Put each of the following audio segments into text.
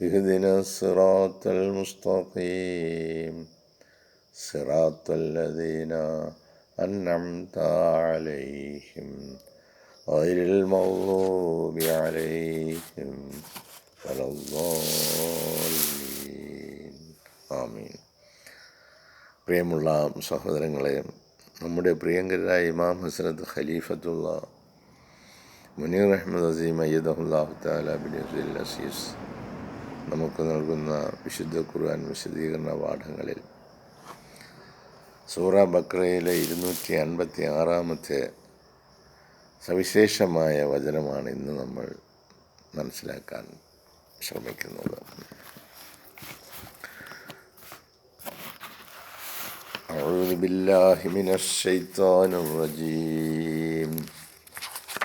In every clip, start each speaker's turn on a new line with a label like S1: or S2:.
S1: اهدنا الصراط المستقيم صراط الذين أنعمت عليهم غير المغضوب عليهم ولا الضالين ആമീൻ പ്രിയമുള്ള സഹോദരങ്ങളെ നമ്മുടെ പ്രിയങ്കരായ ഇമാം ഹസരത്ത് ഖലീഫത്തുള്ള മുനീർ അഹമ്മദ് അസീം അയ്യദുല്ലാഹു താല ബിൻ അബ്ദുൽ അസീസ് നമുക്ക് നൽകുന്ന വിശുദ്ധ ഖുർആൻ വിശദീകരണ പാഠങ്ങളിൽ സൂറ ബക്രയിലെ ഇരുന്നൂറ്റി അൻപത്തി ആറാമത്തെ സവിശേഷമായ വചനമാണ് ഇന്ന് നമ്മൾ മനസ്സിലാക്കാൻ ശ്രമിക്കുന്നത് أعوذ بالله من الشيطان الرجيم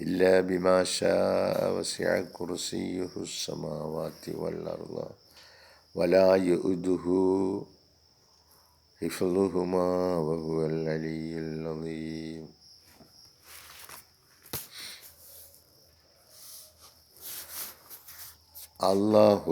S1: إلا بما شاء وسع كرسيه السماوات والأرض ولا يؤده حفظهما وهو العلي العظيم. الله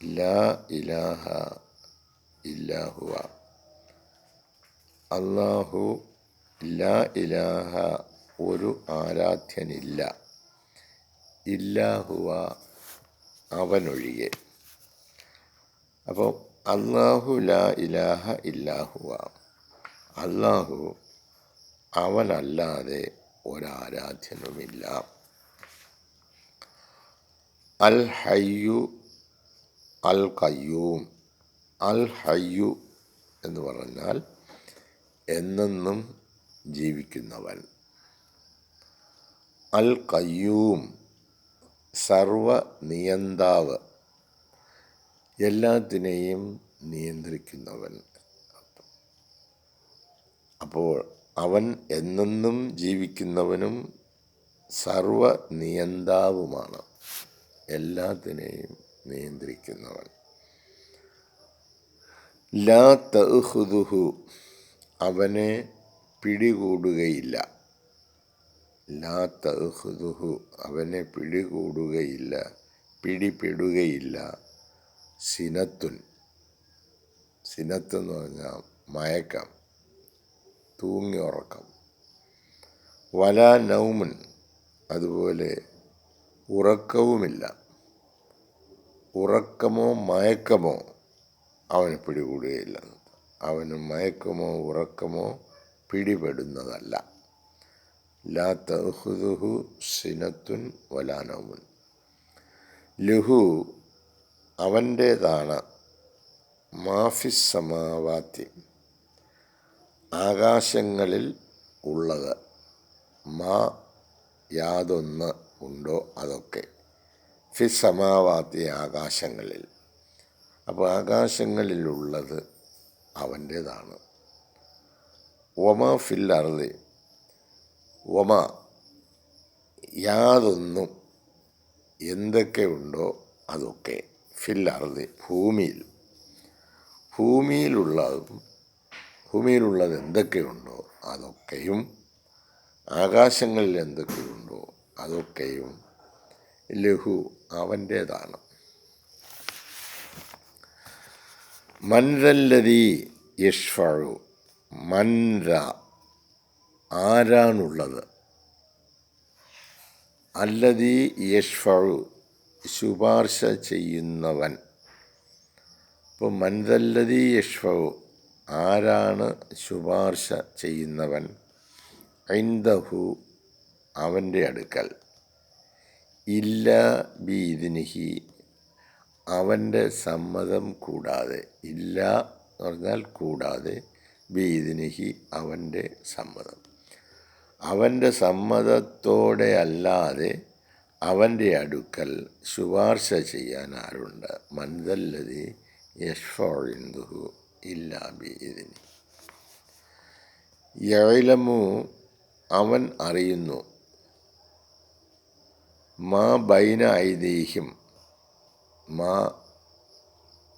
S1: لا إله إلا هو. الله لا إله ഒരു ആരാധ്യനില്ല. ഇല്ലാഹുവ അവനൊഴികെ. അപ്പോൾ അള്ളാഹു ലാ ഇലാഹ ഇല്ലാഹുവ. അള്ളാഹു അവനല്ലാതെ ഒരാരാധ്യനുമില്ല. അൽ ഹയ്യു അൽ കയ്യൂം അൽ ഹയ്യു എന്ന് പറഞ്ഞാൽ എന്നെന്നും ജീവിക്കുന്നവൻ. അൽ കയ്യൂം സർവ നിയന്താവ് എല്ലാത്തിനെയും നിയന്ത്രിക്കുന്നവൻ. അപ്പോൾ അവൻ എന്നെന്നും ജീവിക്കുന്നവനും സർവ നിയന്താവുമാണ് എല്ലാത്തിനെയും നിയന്ത്രിക്കുന്നവൻ. ലാ തഹുദുഹു അവനെ പിടികൂടുകയില്ല. ലാ തഹുദുഹു അവനെ പിടികൂടുകയില്ല പിടിപെടുകയില്ല. സിനത്തുൻ സിനത്തെന്ന് പറഞ്ഞാൽ മയക്കം തൂങ്ങി ഉറക്കം. വല നൗമൻ അതുപോലെ ഉറക്കവുമില്ല. ഉറക്കമോ മയക്കമോ അവന് പിടികൂടുകയില്ല. അവന് മയക്കമോ ഉറക്കമോ പിടിപെടുന്നതല്ല. ലാ തഹുദുഹു സിനത്തുൻ വലാനോമുൻ ലുഹു അവന്റേതാണ്. മാഫിസ് സമാവാത്തി. ആകാശങ്ങളിൽ ഉള്ളത്. മാ യാതൊന്ന് ഉണ്ടോ അതൊക്കെ. ഫിസ് ആകാശങ്ങളിൽ. അപ്പോൾ ആകാശങ്ങളിലുള്ളത് അവന്റേതാണ്. ഒമ ഫിൽ ഒമ യാതൊന്നും എന്തൊക്കെ ഉണ്ടോ അതൊക്കെ. ഫിൽ അറുതി ഭൂമിയിൽ. ഭൂമിയിലുള്ളതും ഭൂമിയിലുള്ളത് എന്തൊക്കെയുണ്ടോ അതൊക്കെയും ആകാശങ്ങളിൽ എന്തൊക്കെയുണ്ടോ അതൊക്കെയും ലഹു അവന്റേതാണ്. മൻരല്ലതി യഷ്ഫഴു. മൻര ആരാണുള്ളത്? അല്ലതി യഷ്ഫഴു ശുപാർശ ചെയ്യുന്നവൻ. ഇപ്പോൾ മൻതല്ലതി യഷ്ഫഴു ആരാണ് ശുപാർശ ചെയ്യുന്നവൻ? ഐന്ദഹു അവന്റെ അടുക്കൽ. ഇല്ല ബീദിനിഹി അവന്റെ സമ്മതം കൂടാതെ. ഇല്ല എന്ന് പറഞ്ഞാൽ കൂടാതെ ബീദിനിഹി അവന്റെ സമ്മതം. അവന്റെ സമ്മതത്തോടെ അല്ലാതെ അവന്റെ അടുക്കൽ ശുപാർശ ചെയ്യാൻ ആരുണ്ട്? മൻതല്ലതി യഷ്ഫിന്ദുഹു ഇല്ല ബീദിനി യഴലമു അവൻ അറിയുന്നു മാ ബൈന ഐതീഹ്യം മാ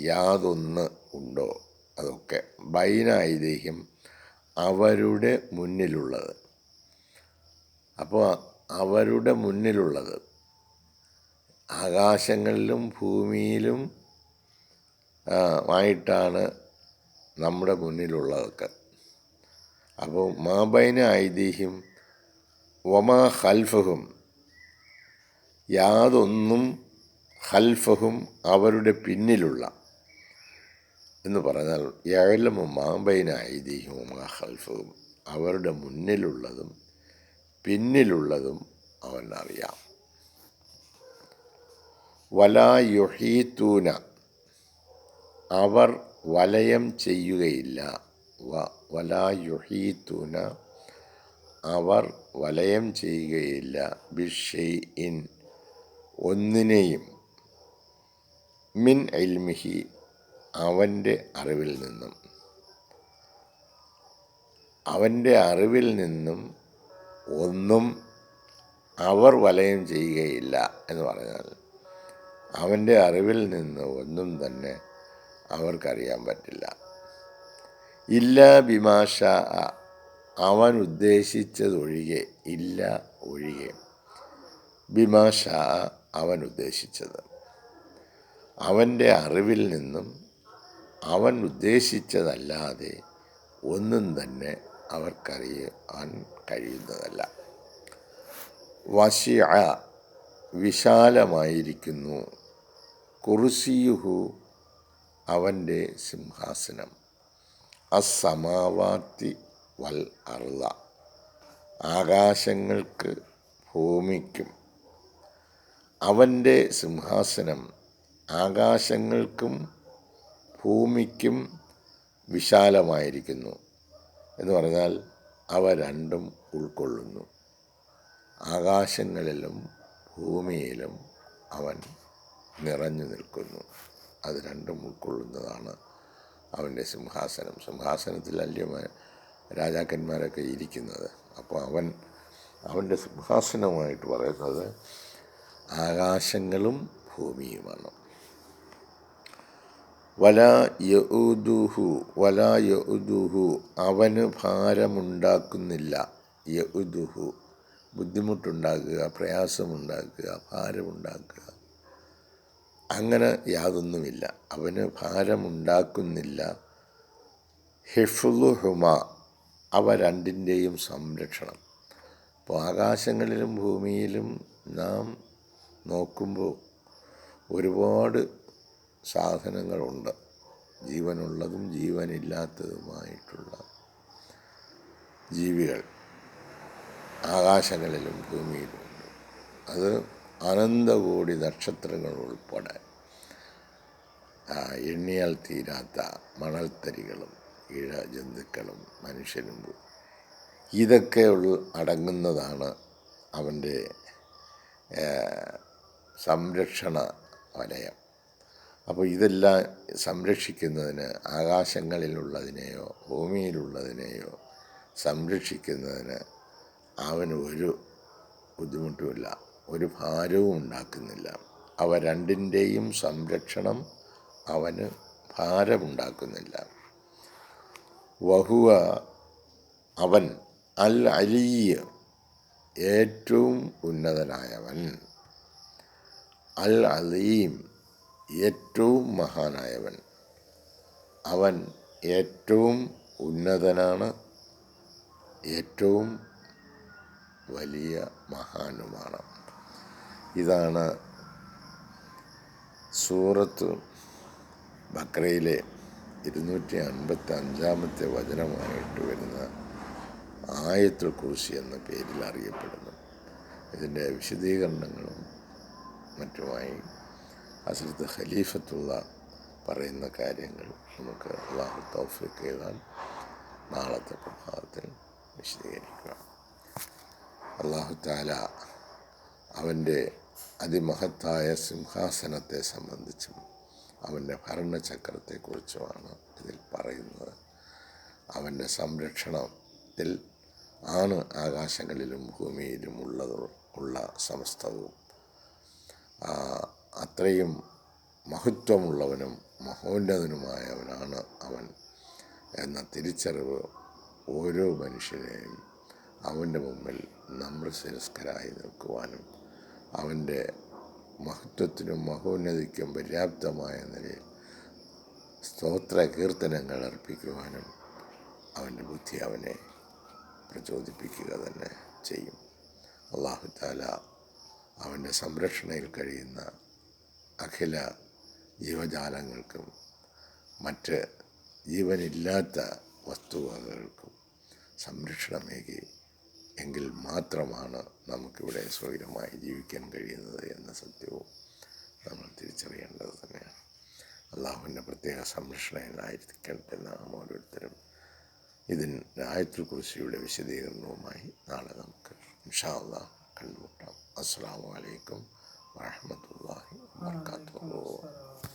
S1: യാതൊന്ന് ഉണ്ടോ? അതൊക്കെ. ബൈന ഐതീഹ്യം അവരുടെ മുന്നിലുള്ളത്. അപ്പോൾ അവരുടെ മുന്നിലുള്ളത്. ആകാശങ്ങളിലും ഭൂമിയിലും ആയിട്ടാണ് നമ്മുടെ മുന്നിലുള്ളതൊക്കെ. അപ്പോൾ മാബൈന ഐതിഹ്യം വമാ ഹൽഫഹും യാതൊന്നും ഹൽഫഹും അവരുടെ പിന്നിലുള്ള എന്ന് പറഞ്ഞാൽ യഴലമു മാബൈന ഐതിഹ്യം വമാ ഹൽഫഹും അവരുടെ മുന്നിലുള്ളതും പിന്നിലുള്ളതും അവൻ അറിയാം വലാ യുഹീത്തൂന അവർ വലയം ചെയ്യുകയില്ല. വ വലാ യുഹീത്തൂന അവർ വലയം ചെയ്യുകയില്ല. ബിഷെയ് ഇൻ ഒന്നിനെയും മിൻ ഇൽമിഹി അവന്റെ അറിവിൽ നിന്നും. അവന്റെ അറിവിൽ നിന്നും ഒന്നും അവർ വലയം ചെയ്യുകയില്ല എന്ന് പറഞ്ഞാൽ അവന്റെ അറിവിൽ നിന്ന് ഒന്നും തന്നെ അവർക്കറിയാൻ പറ്റില്ല. ഇല്ല ബിമാഷ അവൻ ഉദ്ദേശിച്ചതൊഴികെ ഇല്ല ഒഴികെ. ബിമാഷ അവൻ ഉദ്ദേശിച്ചത്. അവന്റെ അറിവിൽ നിന്നും അവൻ ഉദ്ദേശിച്ചതല്ലാതെ ഒന്നും തന്നെ അവർക്കറിയാൻ കഴിയുന്നതല്ല. വശിയ വിശാലമായിരിക്കുന്നു. കുറുസിയുഹു അവന്റെ സിംഹാസനം. അസമാവാത്തി വൽ അർള. ആകാശങ്ങൾക്ക് ഭൂമിക്കും. അവന്റെ സിംഹാസനം ആകാശങ്ങൾക്കും ഭൂമിക്കും വിശാലമായിരിക്കുന്നു. എന്ന് പറഞ്ഞാൽ അവ രണ്ടും ഉൾക്കൊള്ളുന്നു. ആകാശങ്ങളിലും ഭൂമിയിലും അവൻ നിറഞ്ഞു നിൽക്കുന്നു. അത് രണ്ടും ഉൾക്കൊള്ളുന്നതാണ് അവന്റെ സിംഹാസനം. സിംഹാസനത്തിൽ അല്യമായ രാജാക്കന്മാരൊക്കെ ഇരിക്കുന്നത്. അപ്പോൾ അവൻ അവന്റെ സിംഹാസനമായിട്ട് പറയുന്നത് ആകാശങ്ങളും ഭൂമിയുമാണ്. വല യഉദുഹു വല യഉദുഹു അവന് ഭാരമുണ്ടാക്കുന്നില്ല. യഉദുഹു ബുദ്ധിമുട്ടുണ്ടാക്കുക പ്രയാസമുണ്ടാക്കുക ഭാരമുണ്ടാക്കുക. അങ്ങനെ യാതൊന്നുമില്ല. അവന് ഭാരമുണ്ടാക്കുന്നില്ല. ഹിഫുലുഹുമ അവ രണ്ടിന്റെയും സംരക്ഷണം. അപ്പോൾ ആകാശങ്ങളിലും ഭൂമിയിലും നാം നോക്കുമ്പോൾ ഒരുപാട് സാധനങ്ങളുണ്ട്. ജീവനുള്ളതും ജീവനില്ലാത്തതുമായിട്ടുള്ള ജീവികൾ ആകാശങ്ങളിലും ഭൂമിയിലുമുണ്ട് അത് അനന്തകോടി നക്ഷത്രങ്ങൾ ഉൾപ്പെടെ. എണ്ണിയാൽ തീരാത്ത മണൽത്തരികളും ഇഴ ജന്തുക്കളും മനുഷ്യനും ഇതൊക്കെ അടങ്ങുന്നതാണ് അവന്റെ സംരക്ഷണ വലയം. അപ്പോൾ ഇതെല്ലാം സംരക്ഷിക്കുന്നതിന് ആകാശങ്ങളിലുള്ളതിനെയോ ഭൂമിയിലുള്ളതിനെയോ സംരക്ഷിക്കുന്നതിന് അവന് ഒരു ബുദ്ധിമുട്ടുമില്ല ഒരു ഭാരവും ഉണ്ടാക്കുന്നില്ല. അവ രണ്ടിന്റെയും സംരക്ഷണം അവന് ഭാരമുണ്ടാക്കുന്നില്ല. വഹുവ അവൻ അൽ അലിയ ഏറ്റവും ഉന്നതനായവൻ. അൽ അലീം ഏറ്റവും മഹാനായവൻ. അവൻ ഏറ്റവും ഉന്നതനാണ്. ഏറ്റവും വലിയ മഹാനുമാണ്. ഇതാണ് സൂറത്ത് ബക്രയിലെ ഇരുന്നൂറ്റി അൻപത്തി അഞ്ചാമത്തെ വചനമായിട്ട് വരുന്ന ആയത്തുൽ കുറിശി എന്ന പേരിൽ അറിയപ്പെടുന്നു. ഇതിന്റെ വിശദീകരണങ്ങളും മറ്റുമായി അസരത്ത് ഖലീഫത്തുള്ള പറയുന്ന കാര്യങ്ങൾ നമുക്ക് അള്ളാഹു തൗഫിക്ക് ചെയ്താൽ നാളത്തെ പ്രഭാതത്തിൽ വിശദീകരിക്കുക. അള്ളാഹു താല അവന്റെ അതിമഹത്തായ സിംഹാസനത്തെ സംബന്ധിച്ചും അവന്റെ ഭരണചക്രത്തെക്കുറിച്ചുമാണ് ഇതിൽ പറയുന്നത്. അവന്റെ സംരക്ഷണത്തിൽ ആണ് ആകാശങ്ങളിലും ഭൂമിയിലും ഉള്ളത് ഉള്ള സമസ്തവും. അത്രയും മഹത്വമുള്ളവനും മഹോന്നതനുമായവനാണ് അവൻ എന്ന തിരിച്ചറിവ് ഓരോ മനുഷ്യനെയും അവന്റെ മുമ്പിൽ നമ്രശിരസ്കരായി നിൽക്കുവാനും അവന്റെ മഹത്വത്തിനും മഹോന്നതിക്കും പര്യാപ്തമായ നിലയിൽ സ്തോത്ര കീർത്തനങ്ങൾ അർപ്പിക്കുവാനും അവന്റെ ബുദ്ധി അവനെ പ്രചോദിപ്പിക്കുക തന്നെ ചെയ്യും. അള്ളാഹു താല അവന്റെ സംരക്ഷണയിൽ കഴിയുന്ന അഖില ജീവജാലങ്ങൾക്കും മറ്റ് ജീവനില്ലാത്ത വസ്തുവകകൾക്കും സംരക്ഷണമേകി എങ്കിൽ മാത്രമാണ് നമുക്കിവിടെ സ്വൈരമായി ജീവിക്കാൻ കഴിയുന്നത് എന്ന സത്യവും നമ്മൾ തിരിച്ചറിയേണ്ടത് തന്നെയാണ്. അള്ളാഹുവിന്റെ പ്രത്യേക സംരക്ഷണയിലായിരിക്കട്ടെ നാം ഓരോരുത്തരും ഇതിന് ആയത്തുൽ കുറിശിയുടെ വിശദീകരണവുമായി നാളെ നമുക്ക് ഇൻഷാ അള്ളാഹ് കണ്ടുമുട്ടാം. അസ്സാം വലൈക്കും warahmatullahi wabarakatuh.